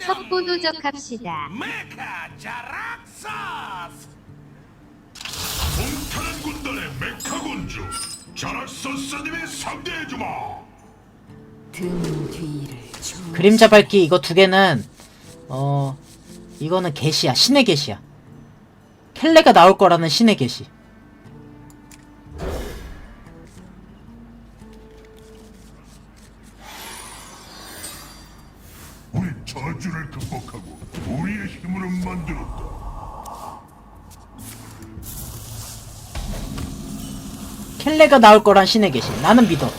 첩보 도적합시다. 메카 자락사스. 공타는 군단의 메카 군주 자락서스님이 상대해주마. 등 뒤를 쭉 그림자 밝기 이거 두 개는 어 이거는 계시야. 신의 계시야. 켈레가 나올 거라는 신의 계시 켈레가 나올 거란 신의 계시 나는 믿어.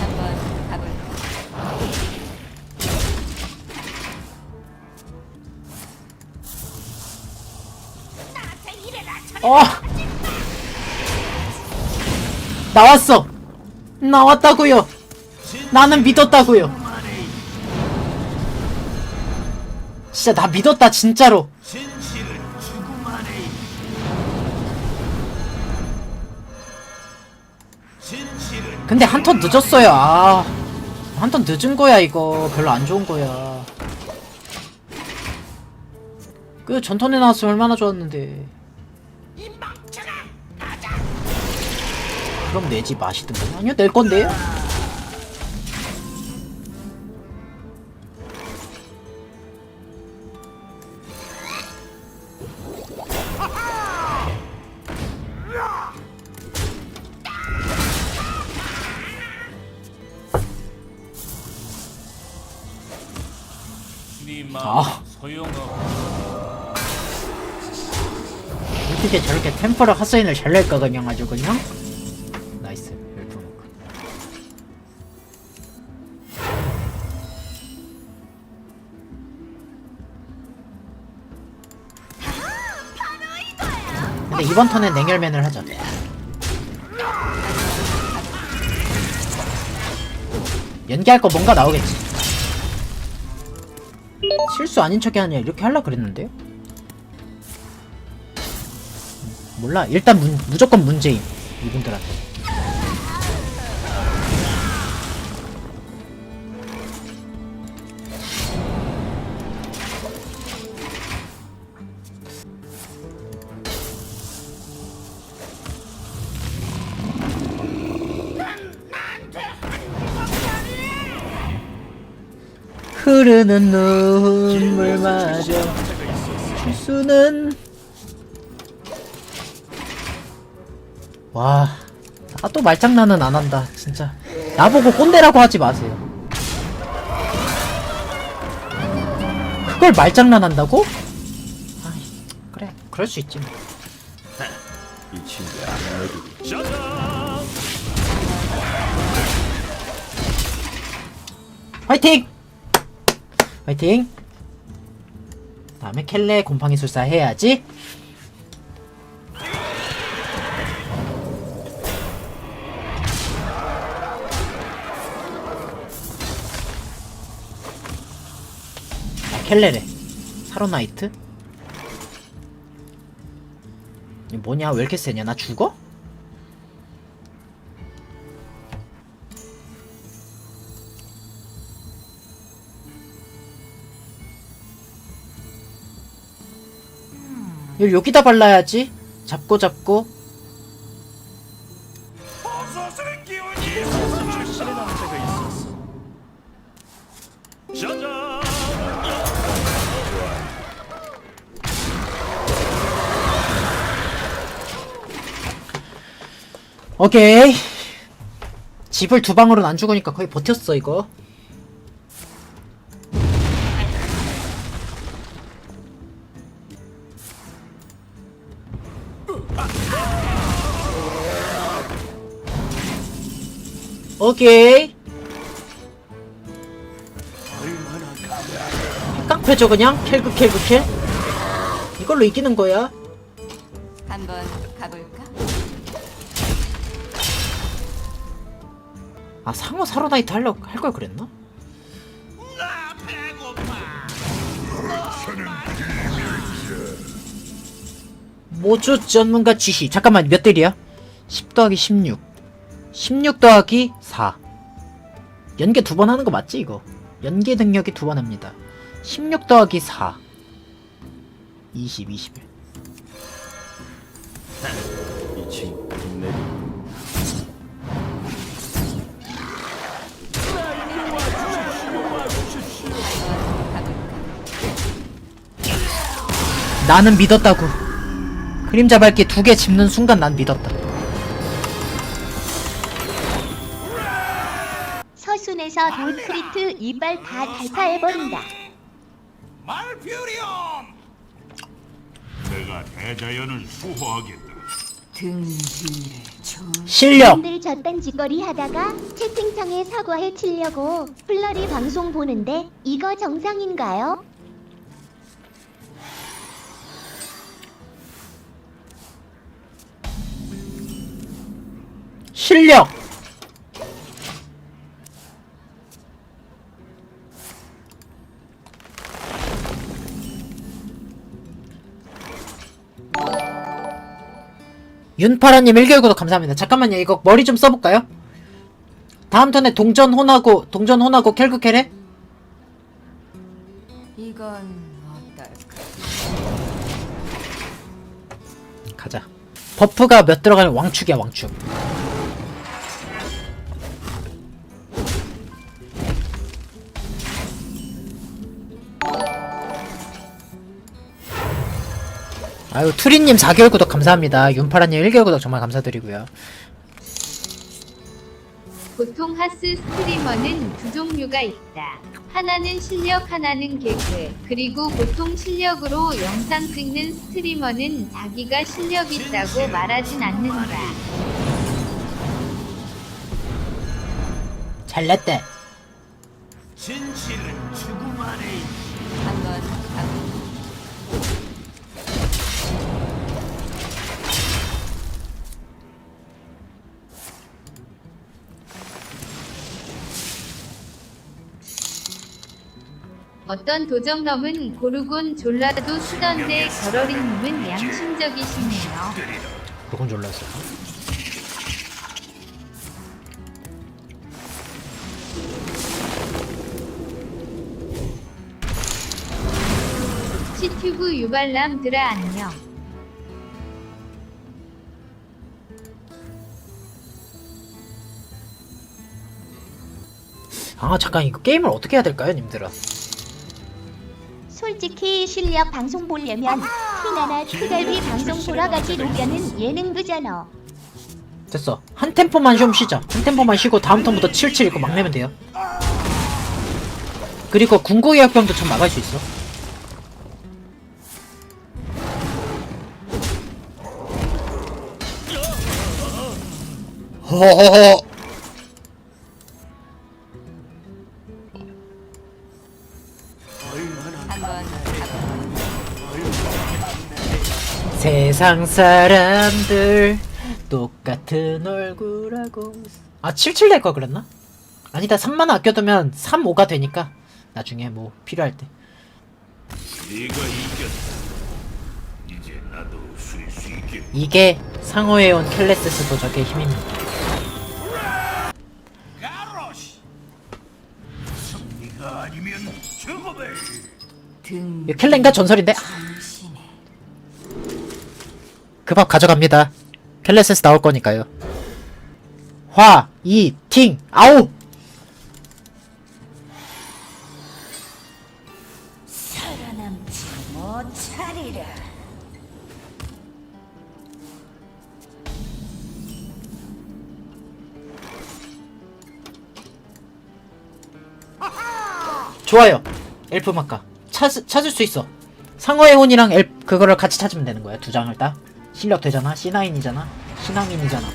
한번 가볼까? 어? 나왔어. 나왔다고요. 나는 믿었다고요 진짜 나 믿었다 진짜로 진실은 죽음 안에 진실은 근데 한 턴 늦었어요. 아. 한 턴 늦은 거야, 이거. 별로 안 좋은 거야. 그 전턴에 나왔으면 얼마나 좋았는데. 그럼 내지 마시든가. 아니요, 낼 건데요? 어 어떻게 저렇게 템퍼를 핫사인을 잘 낼까, 그냥 아주 그냥? 나이스. 열풍. 근데 이번 턴엔 냉혈맨을 하자. 연기할 거 뭔가 나오겠지. 실수 아닌 척이 아니라 이렇게 하려 그랬는데요? 몰라. 일단 문, 무조건 문제임. 이분들한테. 흐르는 눈물마저 실수는 와, 아 또 말장난은 안 한다, 진짜. 나보고 꼰대라고 하지 마세요. 그걸 말장난 한다고? 아이, 그래, 그럴 수 있지. 뭐. 이 친구 화이팅! 화이팅! 다음에 켈레 곰팡이 술사 해야지. 아, 켈레래. 사로나이트? 이 뭐냐? 왜 이렇게 세냐? 나 죽어? 이걸 여기다 발라야지. 잡고 잡고. 오케이. 집을 두 방으로는 안 죽으니까 거의 버텼어 이거. 오케이. 깡패죠 그냥 켈그 켈그 켈. 이걸로 이기는 거야. 한번 가볼까? 아 상어 사로나이트 하려 할걸 그랬나? 모주 전문가 지시 잠깐만 몇 딜이야? 10 더하기 16 16 더하기 4 연계 두 번 하는 거 맞지 이거? 연계 능력이 두 번 합니다. 16 더하기 4 20 21 이 친구. 나는 믿었다고. 그림자 밝기 두개 집는 순간 난 믿었다 서순에서 돌크리트 이빨 다 달파해버린다. 내가 대자연을 수호하겠다. 등 뒤를 조 실력 늘 저딴 짓거리 하다가 채팅창에 사과해 치려고 플러리 방송 보는데 이거 정상인가요? 실력 윤파라님 1개월 구독 감사합니다. 잠깐만요. 이거 머리 좀 써볼까요? 다음 턴에 동전 혼하고 동전 혼하고 켈그켈해? 이건 어떨까? 가자. 버프가 몇 들어가는 왕축이야 왕축. 아유 투리님 4개월 구독 감사합니다. 윤파라님 1개월 구독 정말 감사드리고요. 보통 하스 스트리머는 두 종류가 있다. 하나는 실력, 하나는 개그. 그리고 보통 실력으로 영상 찍는 스트리머는 자기가 실력 있다고 말하진 않는다. 잘냈대. 한번 가볼까? 어떤 도정놈은 고르곤 졸라도 쓰던데 겨러리님은 양심적이시네요. 그건 졸랐어. 시튜브 유발람들아 안녕. 아 잠깐 이거 게임을 어떻게 해야 될까요, 님들아? 솔직히 실력 방송 보려면 티나나 투달비 방송 보러 가지 로견은 예능 그잖아. 됐어. 한 템포만 좀 쉬자. 한 템포만 쉬고 다음 턴부터 77 읽고 막 내면 돼요. 그리고 군고의 역병도 좀 막을 수 있어. 허허허. 세상 사람들 똑같은 얼굴하고 아 77낼걸 그랬나? 아니다 3만 아껴두면 3, 5가 되니까 나중에 뭐 필요할 때 네가 이겼다. 이제 나도 쉴 수. 이게 상호해온 켈레스스 도적의 힘입니다 아니면. 등 이거 켈레인가 전설인데 정신에 그 밥 가져갑니다. 켈레스스 나올 거니까요. 화, 이, 팅, 아우 살아남지 못하리라. 좋아요. 엘프 마카. 찾, 찾을 수 있어. 상어의 혼이랑 엘 그거를 같이 찾으면 되는 거야 두 장을 딱 실력 되잖아? C9이잖아? 신앙인이잖아.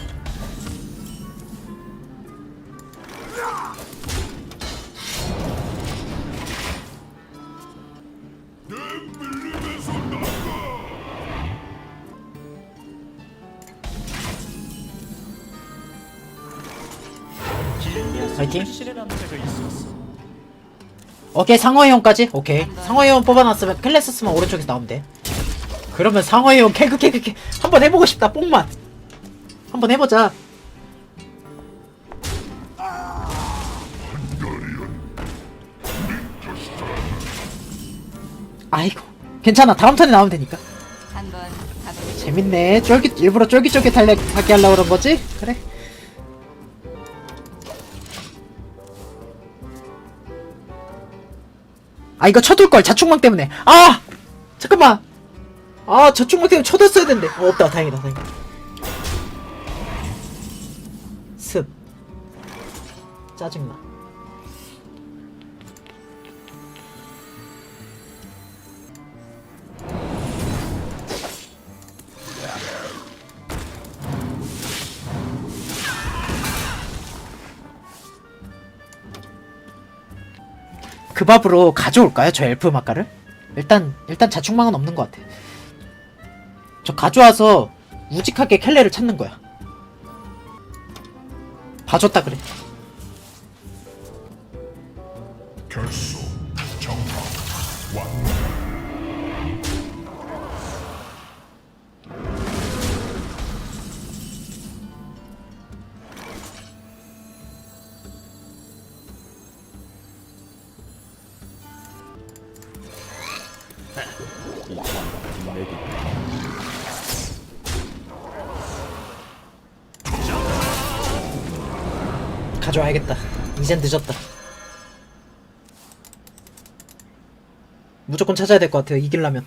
오케이 상어의 혼까지? 오케이. 상어의 혼 뽑아놨으면 클래스스만 오른쪽에서 나오면 돼 그러면 상어의 혼 캐그 캐그 캐 한번 해보고 싶다 뽕만 한번 해보자. 아이고 괜찮아. 다음 턴에 나오면 되니까? 재밌네. 쫄깃 일부러 쫄깃쫄깃하게 하게 하려고 그런 거지? 그래. 아 이거 쳐둘걸. 자충망 때문에. 아! 잠깐만 아 자충망 때문에 쳐뒀어야 된대 어, 없다 다행이다 다행이다 습 짜증나 그 밥으로 가져올까요? 저 엘프 마카를? 일단 일단 자충망은 없는 것 같아. 저 가져와서 우직하게 켈레를 찾는 거야. 봐줬다 그래. 결속 가져와야겠다. 이젠 늦었다. 무조건 찾아야 될 것 같아요. 있었어.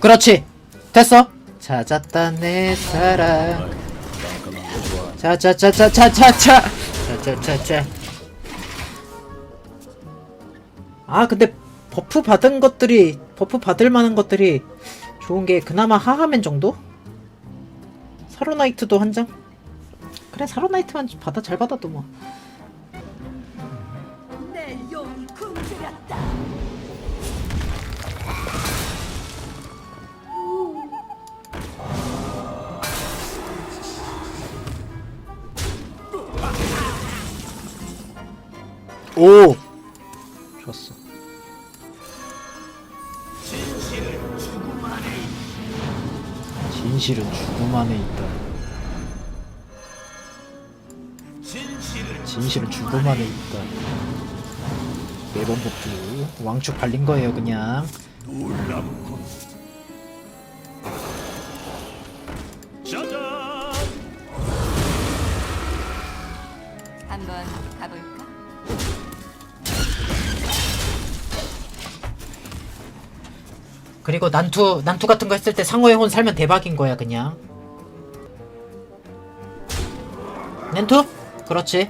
그렇지. 됐어. 찾았다 내 사랑. 자자자자자자자. 자자자자. 아 근데 버프 받은 것들이 버프 받을 만한 것들이 좋은 게 그나마 하하맨 정도? 사로나이트도 한 장? 그래 사로나이트만 받아 잘 받아도 뭐. 오. 진실은 죽음 안에 있다. 진실은 죽음 안에 있다. 매번 복주 왕축 발린 거예요 그냥. 놀랍군 그리고 난투 난투 같은 거 했을 때 상호의 혼 살면 대박인 거야 그냥. 낸투? 그렇지.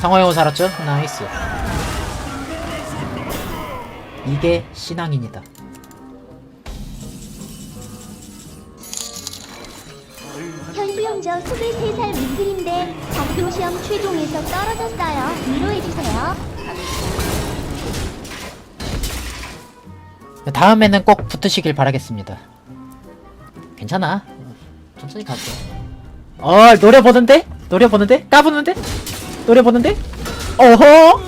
상호의 혼 살았죠? 나이스. 이게 신앙인이다. 시험 최종에서 떨어졌어요. 위로해주세요. 다음에는 꼭 붙으시길 바라겠습니다. 괜찮아. 천천히 가죠. 어, 노래 보는데? 노래 보는데? 까부는데? 노래 보는데? 어허!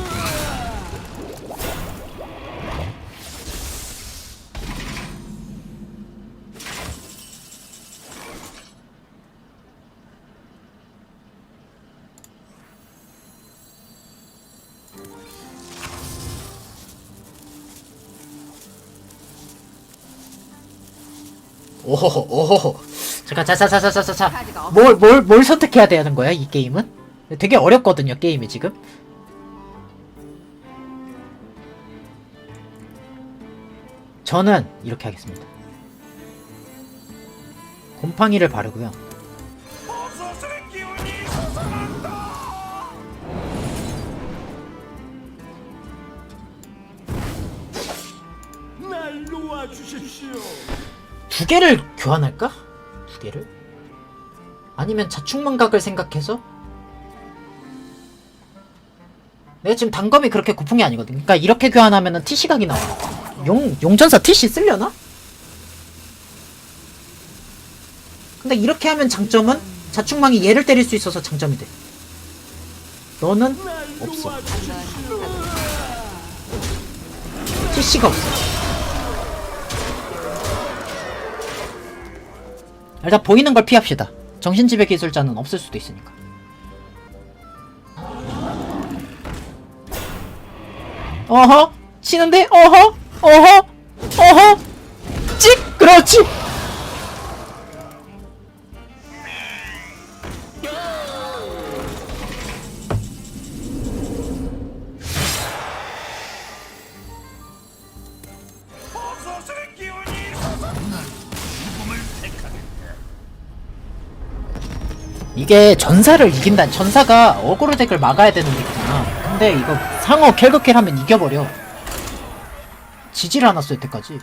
오호호, 오호호. 잠깐, 자, 자, 자, 자, 자, 자, 자. 뭘, 뭘, 뭘 선택해야 되는 거야, 이 게임은? 되게 어렵거든요, 게임이 지금. 저는 이렇게 하겠습니다. 곰팡이를 바르고요. 날 놓아주십시오. 두 개를 교환할까? 두 개를? 아니면 자충망각을 생각해서? 내가 지금 단검이 그렇게 게 아니거든. 그러니까 이렇게 교환하면은 TC각이 나와. 용, 용전사 TC 쓸려나? 근데 이렇게 하면 장점은 자충망이 얘를 때릴 수 있어서 장점이 돼. 너는 없어. CC가 없어. 일단 보이는 걸 피합시다. 정신지배 기술자는 없을 수도 있으니까. 어허? 치는데? 어허? 어허? 어허? 찍! 그렇지! 이게 전사를 이긴다. 전사가 어그로 덱을 막아야 되는 덱이잖아. 근데 이거 상어 켈그켈 하면 이겨버려. 지질 않았어, 여태까지.